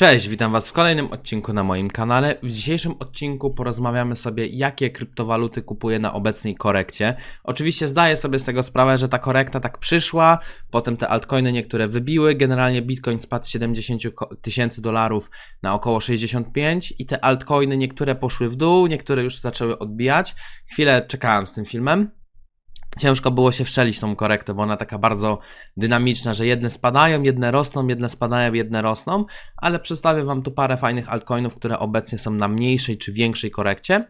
Cześć, witam Was w kolejnym odcinku na moim kanale. W dzisiejszym odcinku porozmawiamy sobie, jakie kryptowaluty kupuję na obecnej korekcie. Oczywiście zdaję sobie z tego sprawę, że ta korekta tak przyszła, potem te altcoiny niektóre wybiły, generalnie Bitcoin spadł z 70 ko- tysięcy dolarów na około 65 i te altcoiny niektóre poszły w dół, niektóre już zaczęły odbijać. Chwilę czekałem z tym filmem. Ciężko było się wszczelić w tą korektę, bo ona taka bardzo dynamiczna, że jedne spadają, jedne rosną, jedne spadają, jedne rosną, ale przedstawię Wam tu parę fajnych altcoinów, które obecnie są na mniejszej czy większej korekcie.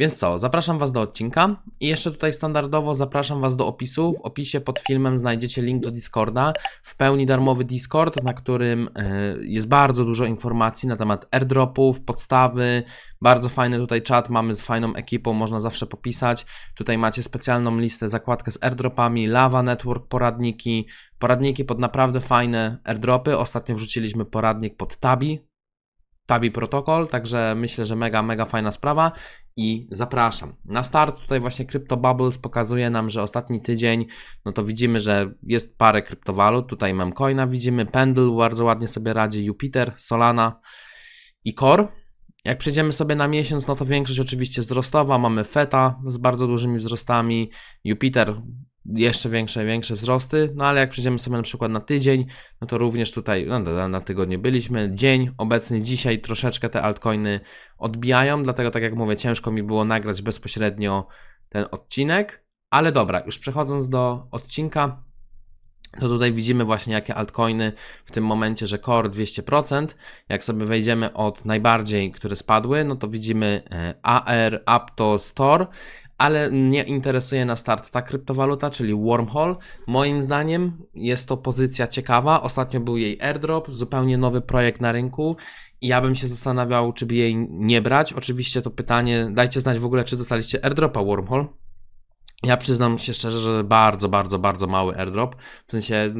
Więc co, zapraszam Was do odcinka i jeszcze tutaj standardowo zapraszam Was do opisu. W opisie pod filmem znajdziecie link do Discorda, w pełni darmowy Discord, na którym e, jest bardzo dużo informacji na temat airdropów, podstawy, bardzo fajny tutaj czat, mamy z fajną ekipą, można zawsze popisać. Tutaj macie specjalną listę, zakładkę z airdropami, Lava Network, poradniki, poradniki pod naprawdę fajne airdropy. Ostatnio wrzuciliśmy poradnik pod Tabi, Tabi Protocol, także myślę, że mega, mega fajna sprawa i zapraszam. Na start tutaj właśnie Crypto Bubbles pokazuje nam, że ostatni tydzień, no to widzimy, że jest parę kryptowalut, tutaj Memcoina widzimy, Pendle bardzo ładnie sobie radzi, Jupiter, Solana i Core. Jak przejdziemy sobie na miesiąc, no to większość oczywiście wzrostowa, mamy Feta z bardzo dużymi wzrostami, Jupiter jeszcze większe, większe wzrosty, no ale jak przejdziemy sobie na przykład na tydzień, no to również tutaj no, na, tygodnie byliśmy. Dzień obecny dzisiaj troszeczkę te altcoiny odbijają, dlatego tak jak mówię, ciężko mi było nagrać bezpośrednio ten odcinek, ale dobra, już przechodząc do odcinka, to tutaj widzimy właśnie jakie altcoiny w tym momencie, że Core 200%. Jak sobie wejdziemy od najbardziej, które spadły, no to widzimy e, AR, Apto, Store, ale nie interesuje na start ta kryptowaluta, czyli Wormhole. Moim zdaniem jest to pozycja ciekawa. Ostatnio był jej airdrop, zupełnie nowy projekt na rynku. I ja bym się zastanawiał, czy by jej nie brać. Oczywiście to pytanie, dajcie znać w ogóle, czy dostaliście airdropa Wormhole. Ja przyznam się szczerze, że bardzo, bardzo, bardzo mały airdrop. W sensie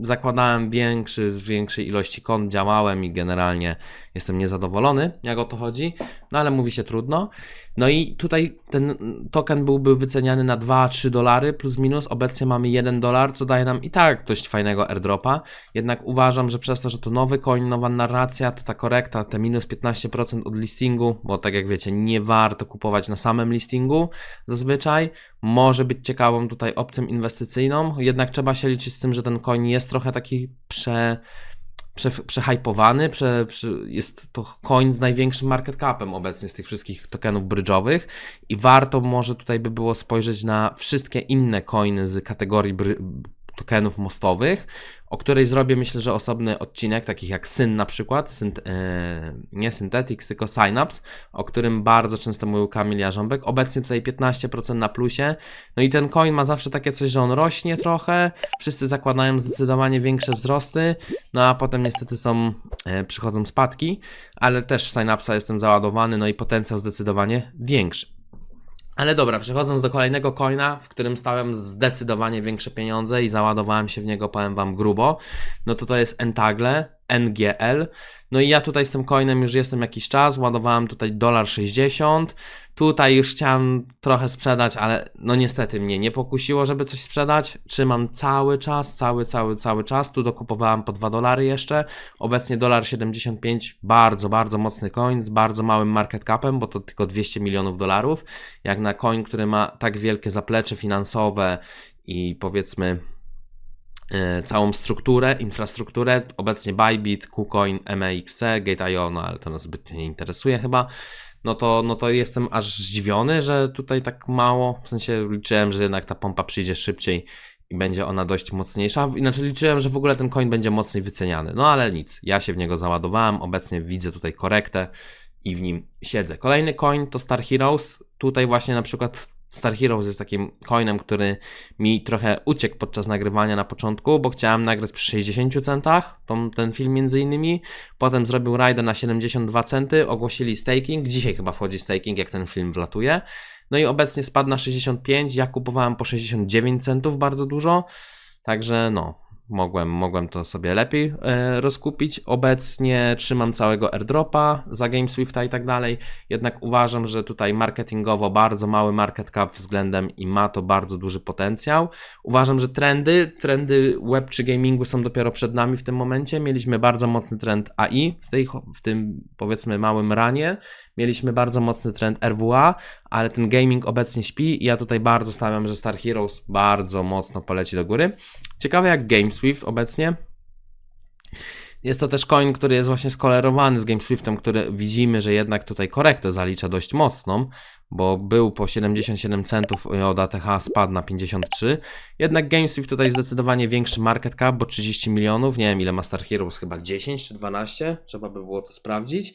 zakładałem większy, z większej ilości kont, działałem i generalnie jestem niezadowolony, jak o to chodzi, no ale mówi się trudno. No i tutaj ten token byłby wyceniany na 2-3 dolary plus minus, obecnie mamy 1 dolar, co daje nam i tak dość fajnego airdropa, jednak uważam, że przez to, że to nowy coin, nowa narracja, to ta korekta, te minus 15% od listingu, bo tak jak wiecie, nie warto kupować na samym listingu zazwyczaj, może być ciekawą tutaj opcją inwestycyjną, jednak trzeba się liczyć z tym, że ten coin jest trochę taki prze prze, przehypowany, prze, prze, jest to coin z największym market capem obecnie z tych wszystkich tokenów brydżowych i warto może tutaj by było spojrzeć na wszystkie inne coiny z kategorii tokenów mostowych, o której zrobię myślę, że osobny odcinek, takich jak Syn na przykład, Synt, e, nie Synthetics, tylko Synapse, o którym bardzo często mówił Kamil Jarząbek. Obecnie tutaj 15% na plusie. No i ten coin ma zawsze takie coś, że on rośnie trochę, wszyscy zakładają zdecydowanie większe wzrosty, no a potem niestety są, e, przychodzą spadki, ale też w Synapsa jestem załadowany, no i potencjał zdecydowanie większy. Ale dobra, przechodząc do kolejnego coina, w którym stałem zdecydowanie większe pieniądze i załadowałem się w niego, powiem Wam grubo, no to to jest Entagle, NGL. No i ja tutaj z tym coinem już jestem jakiś czas, ładowałem tutaj dolar 60. Tutaj już chciałem trochę sprzedać, ale no niestety mnie nie pokusiło, żeby coś sprzedać. Trzymam cały czas, cały, cały, cały czas. Tu dokupowałem po 2 dolary jeszcze. Obecnie dolar 75, bardzo, bardzo mocny coin z bardzo małym market capem, bo to tylko 200 milionów dolarów. Jak na coin, który ma tak wielkie zaplecze finansowe i powiedzmy całą strukturę, infrastrukturę. Obecnie Bybit, KuCoin, MEXC, Gate.io, no ale to nas zbytnio nie interesuje chyba. No to, no to jestem aż zdziwiony, że tutaj tak mało. W sensie liczyłem, że jednak ta pompa przyjdzie szybciej i będzie ona dość mocniejsza. Inaczej liczyłem, że w ogóle ten coin będzie mocniej wyceniany. No ale nic, ja się w niego załadowałem. Obecnie widzę tutaj korektę i w nim siedzę. Kolejny coin to Star Heroes. Tutaj właśnie na przykład Star Heroes jest takim coinem, który mi trochę uciekł podczas nagrywania na początku, bo chciałem nagrać przy 60 centach tą, ten film między innymi. Potem zrobił rajdę na 72 centy, ogłosili staking. Dzisiaj chyba wchodzi staking, jak ten film wlatuje. No i obecnie spadł na 65. Ja kupowałem po 69 centów bardzo dużo. Także no, mogłem, mogłem to sobie lepiej e, rozkupić. Obecnie trzymam całego airdropa za GameSwifta i tak dalej, jednak uważam, że tutaj marketingowo bardzo mały market cap względem i ma to bardzo duży potencjał. Uważam, że trendy, trendy web czy gamingu są dopiero przed nami w tym momencie. Mieliśmy bardzo mocny trend AI w, tej, w tym powiedzmy małym ranie. Mieliśmy bardzo mocny trend RWA, ale ten gaming obecnie śpi i ja tutaj bardzo stawiam, że Star Heroes bardzo mocno poleci do góry. Ciekawe jak GameSwift obecnie. Jest to też coin, który jest właśnie skolerowany z GameSwiftem, który widzimy, że jednak tutaj korektę zalicza dość mocną, bo był po 77 centów od ATH spadł na 53. Jednak GameSwift tutaj zdecydowanie większy market cap, bo 30 milionów, nie wiem ile ma Star Heroes, chyba 10 czy 12, trzeba by było to sprawdzić.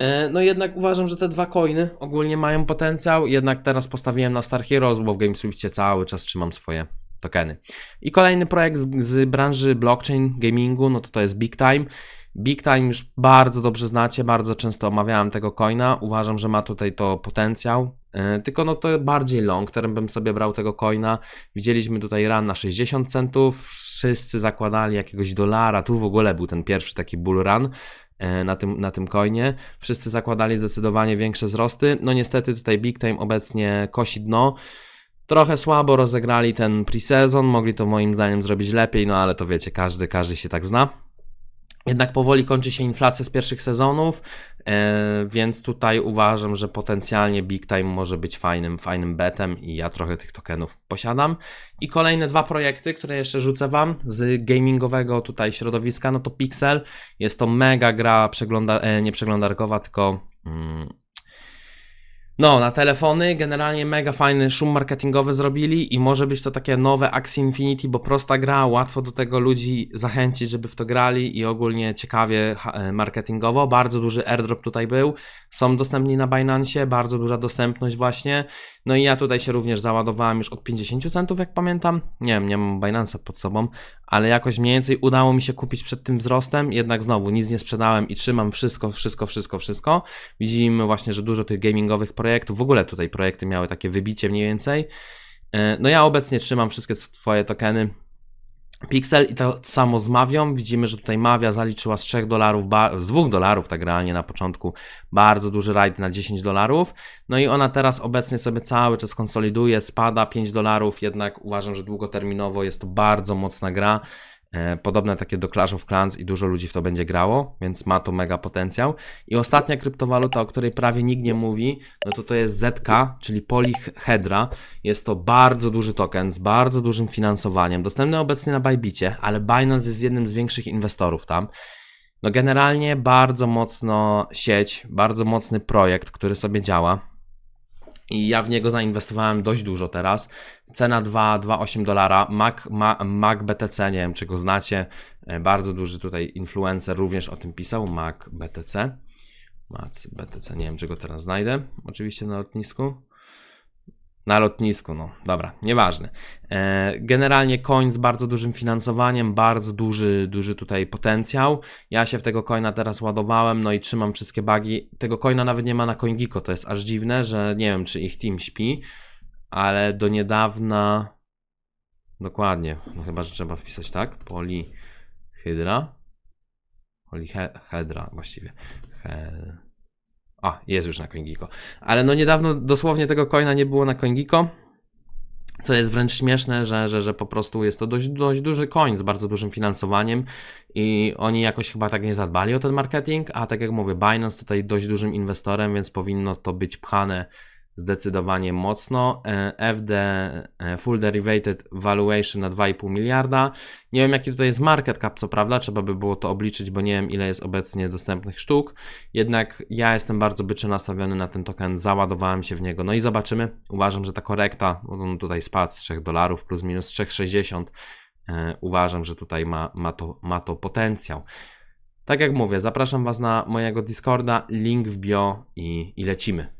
E, No jednak uważam, że te dwa coiny ogólnie mają potencjał, jednak teraz postawiłem na Star Heroes, bo w GameSwiftie cały czas trzymam swoje tokeny. I kolejny projekt z, z branży blockchain gamingu, no to to jest Big Time. Big Time już bardzo dobrze znacie, bardzo często omawiałem tego coina. Uważam, że ma tutaj to potencjał. Yy, tylko no to bardziej long term bym sobie brał tego coina. Widzieliśmy tutaj run na 60 centów. Wszyscy zakładali jakiegoś dolara. Tu w ogóle był ten pierwszy taki bull run na tym, na tym coinie. Wszyscy zakładali zdecydowanie większe wzrosty. No niestety tutaj Big Time obecnie kosi dno. Trochę słabo rozegrali ten pre-sezon, mogli to moim zdaniem zrobić lepiej, no ale to wiecie, każdy, każdy się tak zna. Jednak powoli kończy się inflacja z pierwszych sezonów, e, więc tutaj uważam, że potencjalnie Big Time może być fajnym, fajnym betem i ja trochę tych tokenów posiadam. I kolejne dwa projekty, które jeszcze rzucę Wam z gamingowego tutaj środowiska, no to Pixel. Jest to mega gra przegląda, e, nie przeglądarkowa, tylko mm, no, na telefony generalnie mega fajny szum marketingowy zrobili i może być to takie nowe Axie Infinity, bo prosta gra, łatwo do tego ludzi zachęcić, żeby w to grali i ogólnie ciekawie e, marketingowo. Bardzo duży airdrop tutaj był. Są dostępni na Binance, bardzo duża dostępność właśnie. No i ja tutaj się również załadowałem już od 50 centów, jak pamiętam. Nie wiem, nie mam Binance'a pod sobą, ale jakoś mniej więcej udało mi się kupić przed tym wzrostem, jednak znowu nic nie sprzedałem i trzymam wszystko, wszystko, wszystko, wszystko. Widzimy właśnie, że dużo tych gamingowych projektów, w ogóle tutaj projekty miały takie wybicie mniej więcej. E, No ja obecnie trzymam wszystkie swoje tokeny. Pixel i to samo z Mavią. Widzimy, że tutaj Mavia zaliczyła z 3 dolarów, z 2 dolarów tak realnie na początku bardzo duży rajd na 10 dolarów. No i ona teraz obecnie sobie cały czas konsoliduje, spada 5 dolarów, jednak uważam, że długoterminowo jest to bardzo mocna gra. E, Podobne takie do Clash of Clans i dużo ludzi w to będzie grało, więc ma to mega potencjał. I ostatnia kryptowaluta, o której prawie nikt nie mówi, no to to jest ZK, czyli Polyhedra. Jest to bardzo duży token z bardzo dużym finansowaniem, dostępny obecnie na Bybicie, ale Binance jest jednym z większych inwestorów tam. No generalnie bardzo mocno sieć, bardzo mocny projekt, który sobie działa. I ja w niego zainwestowałem dość dużo teraz. Cena 2,28 dolara. Mac, Ma, Mac BTC, nie wiem czy go znacie. E, Bardzo duży tutaj influencer również o tym pisał. Mac BTC. Mac BTC, nie wiem czy go teraz znajdę. Oczywiście na lotnisku. Na lotnisku, no dobra, nieważne. E, Generalnie coin z bardzo dużym finansowaniem, bardzo duży, duży tutaj potencjał. Ja się w tego coina teraz ładowałem, no i trzymam wszystkie bugi. Tego coina nawet nie ma na CoinGeeko, to jest aż dziwne, że nie wiem, czy ich team śpi, ale do niedawna. Dokładnie, no chyba, że trzeba wpisać tak. Polyhydra. Polyhedra właściwie. A, jest już na CoinGeeko. Ale no niedawno dosłownie tego coina nie było na CoinGeeko. Co jest wręcz śmieszne, że, że, że po prostu jest to dość, dość duży coin z bardzo dużym finansowaniem i oni jakoś chyba tak nie zadbali o ten marketing, a tak jak mówię, Binance tutaj dość dużym inwestorem, więc powinno to być pchane zdecydowanie mocno. E, FD e, Full Derivated Valuation na 2,5 miliarda. Nie wiem jaki tutaj jest market cap, co prawda, trzeba by było to obliczyć, bo nie wiem ile jest obecnie dostępnych sztuk. Jednak ja jestem bardzo byczy nastawiony na ten token, załadowałem się w niego. No i zobaczymy. Uważam, że ta korekta, bo on tutaj spadł z 3 dolarów plus minus 3,60. E, Uważam, że tutaj ma, ma, to, ma to potencjał. Tak jak mówię, zapraszam Was na mojego Discorda, link w bio i, i lecimy.